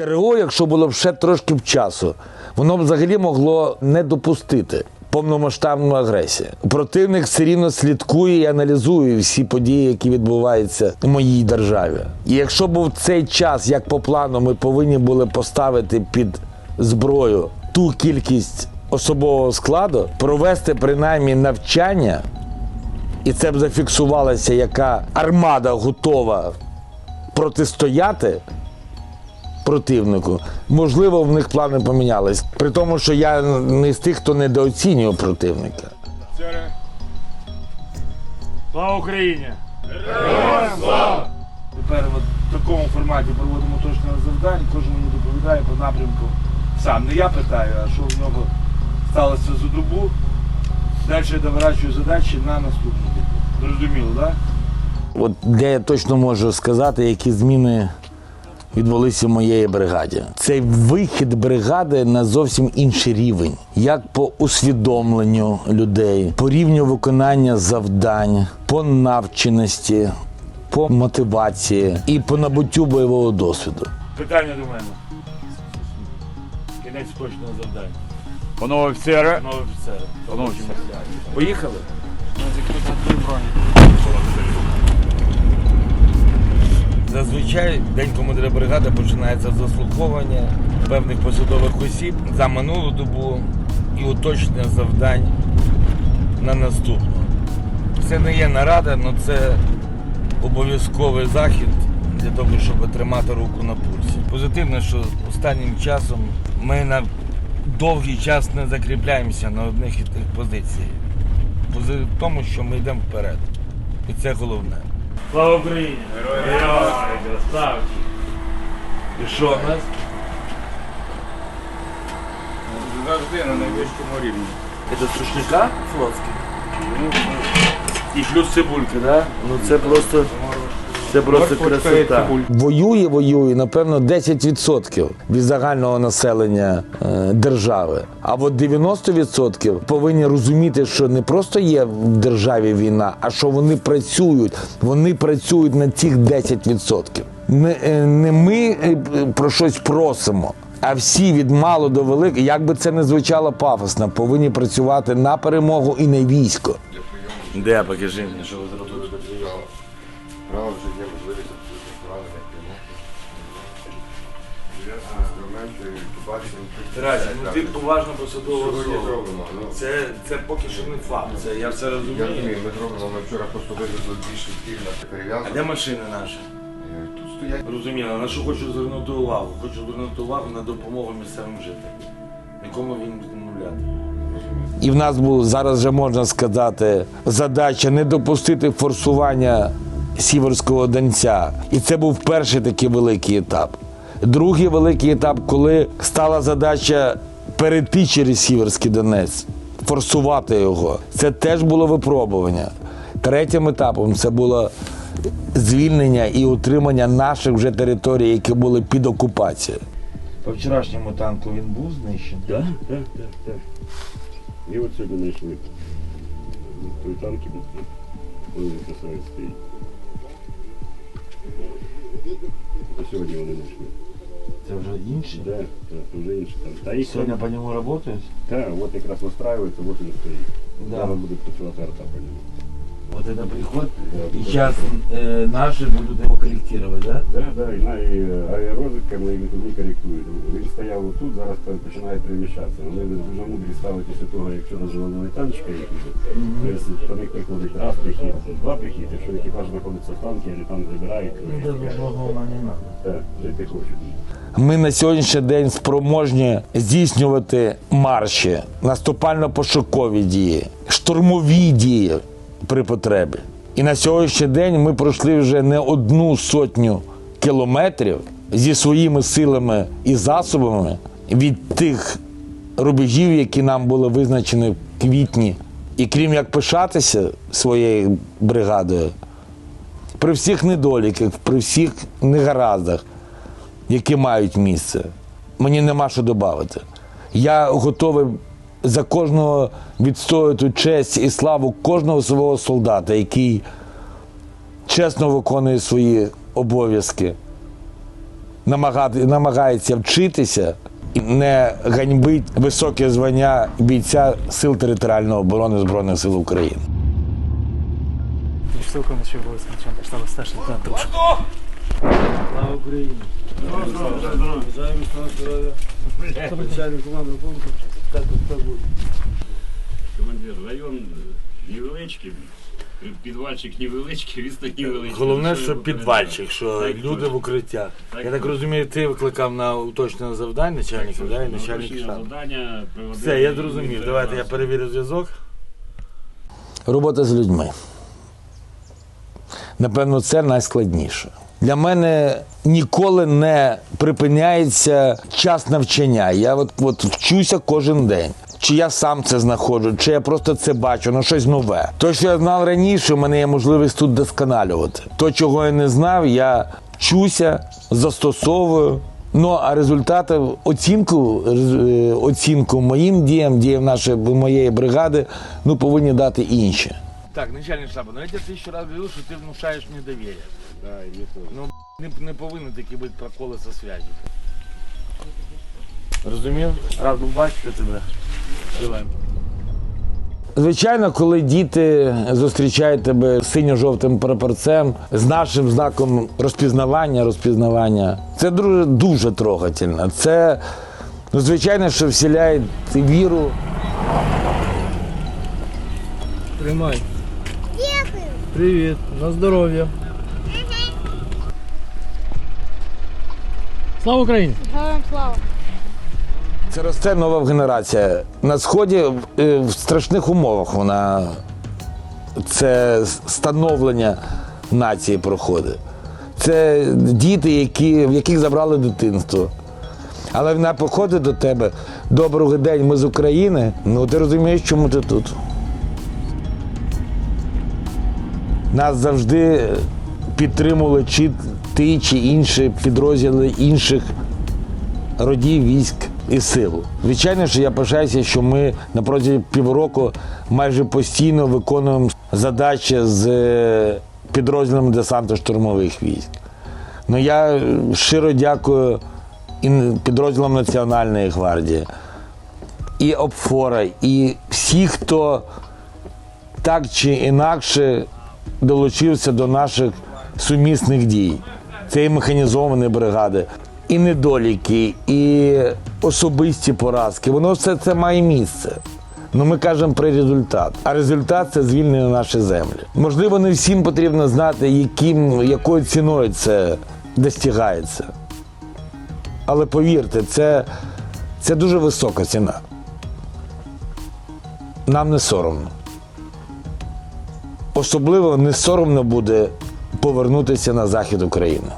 ТРО, якщо було б ще трошки б часу, воно б взагалі могло не допустити повномасштабну агресію. Противник все рівно слідкує і аналізує всі події, які відбуваються в моїй державі. І якщо був цей час, як по плану, ми повинні були поставити під зброю ту кількість особового складу, провести принаймні навчання, і це б зафіксувалося, яка армада готова протистояти противнику. Можливо, в них плани помінялись. При тому, що я не з тих, хто недооцінює противника. Слава Україні! Героям слава! Тепер от в такому форматі проводимо точне завдань, кожен мені доповідає по напрямку. Сам не я питаю, а що в нього сталося за добу. Далі я доворачую задачі на наступну. Зрозуміло, так? От де я точно можу сказати, які зміни відбулися в моєї бригаді. Цей вихід бригади на зовсім інший рівень, як по усвідомленню людей, по рівню виконання завдань, по навченості, по мотивації і по набуттю бойового досвіду. Питання до мене. Кінець точного завдання. Панове офіцери, Панове офіцери. Панове офіцери. Поїхали? Зазвичай день командира бригади починається з заслуховування певних посадових осіб за минулу добу і уточнення завдань на наступну. Це не є нарада, але це обов'язковий захід для того, щоб тримати руку на пульсі. Позитивно, що останнім часом ми на довгий час не закріпляємося на одних і тих позиціях. Позитив в тому, що ми йдемо вперед. І це головне. Слава Україні! Героям! Красавчик! І що у нас? завжди на найвищому рівні. Це сушняка флотський? І плюс цибулька, да? Ну це просто, це просто красота. Воює, воює, напевно, 10% від загального населення е, держави. А от 90% повинні розуміти, що не просто є в державі війна, а що вони працюють. Вони працюють на цих 10%. Не, е, не ми е, про щось просимо. А всі від мало до великого, як би це не звучало пафосно, повинні працювати на перемогу і на військо. Де, покажи мені, що ви зробили. Тарасі, ну ти поважна посадова Сьогодні особа. зробимо. Ну, Це, це поки що не факт, це я все я розумію. розумію, ми зробимо, ми вчора просто вивезли більше тіл на А перев'язку. де машини наші? Е, Тут стоять. Розуміло, на що хочу звернути увагу? Хочу звернути увагу на допомогу місцевим жителям. Нікому він не відмовляти. І в нас була зараз вже можна сказати задача не допустити форсування сіверського донця. І це був перший такий великий етап. Другий великий етап, коли стала задача перейти через Сіверський Донець, форсувати його. Це теж було випробування. Третім етапом це було звільнення і утримання наших вже територій, які були під окупацією. По вчорашньому танку він був знищений? Так, так, так, так. І от сьогодні знайшли той танк і був. Стоїть. Сьогодні вони знайшли. Це вже інші? Так, це вже інші там. Та їх Сьогодні по ньому працюють? Так, от якраз настраюється, от він стоїть. Да. Зараз буде працювати арта по ньому. Вот это приход, и сейчас э, наши будут его корректировать, да? Так, так, і на і аерозика ми їх туди коректують. Він стояв отут, зараз починає переміщатися. Вони дуже мудрі стали після того, якщо розвалили танчика їхнього. Тобто по них приходить раз прихід, два прихід, якщо екіпаж знаходиться в танкі, вони там забирають. Ну, да, не надо. Так, жити хочуть. Ми на сьогоднішній день спроможні здійснювати марші, наступально-пошукові дії, штурмові дії при потребі. І на сьогоднішній день ми пройшли вже не одну сотню кілометрів зі своїми силами і засобами від тих рубежів, які нам були визначені в квітні. І крім як пишатися своєю бригадою, при всіх недоліках, при всіх негараздах, які мають місце. Мені нема що додати. Я готовий за кожного відстояти честь і славу кожного свого солдата, який чесно виконує свої обов'язки намагається вчитися і не ганьбить високе звання бійця Сил територіальної оборони Збройних сил України. Штабу старший лейтенант Слава Україні! Бажаємо здоров'я. Начальник команди полку. Так, так буде. Командир, район невеличкий, підвальчик невеличкий, відстань невеличкий. Головне, Що підвальчик, що Так люди в укриття. Так Я так розумію, ти викликав на уточнене завдання начальника, да, і начальник штабу. завдання приводили Все, я зрозумів. Давайте я перевірю зв'язок. Робота з людьми. Напевно, це найскладніше. Для мене ніколи не припиняється час навчання. Я от, от вчуся кожен день. Чи я сам це знаходжу, чи я просто це бачу, ну щось нове. То, що я знав раніше, у мене є можливість тут досконалювати. То, чого я не знав, я вчуся, застосовую. Ну а результати, оцінку, е, оцінку моїм діям, діям нашої моєї бригади, ну повинні дати інші. Так, начальник штабу, ну я тебе тисячу раз говорив, що ти внушаєш мені довір'я. Да, і є то. Ну, не, не повинні такі бути проколи со связі. Розумів? Рад був бачити тебе. Давай. Звичайно, коли діти зустрічають тебе синьо-жовтим прапорцем з нашим знаком розпізнавання, розпізнавання, це дуже, дуже трогательно. Це, ну, звичайно, що вселяє віру. Тримай. Дякую. Привіт. На здоров'я. Слава Україні! Героям слава! Це росте нова генерація. На сході е, в страшних умовах вона це становлення нації проходить. Це діти, які, в яких забрали дитинство. Але вона походить до тебе. Доброго день, ми з України. Ну ти розумієш, чому ти тут. Нас завжди підтримували чи ти, чи інші підрозділи інших родів військ і сил. Звичайно, що я пишаюся, що ми на протязі півроку майже постійно виконуємо задачі з е, підрозділом десанту штурмових військ. Ну я е, щиро дякую і підрозділам Національної гвардії, і ОПФОРа, і всі, хто так чи інакше долучився до наших сумісних дій. Це і механізовані бригади, і недоліки, і особисті поразки. Воно все це має місце. Ну ми кажемо про результат. А результат це звільнення нашої землі. Можливо, не всім потрібно знати, яким, якою ціною це достигається. Але повірте, це, це дуже висока ціна. Нам не соромно. Особливо не соромно буде повернутися на захід України.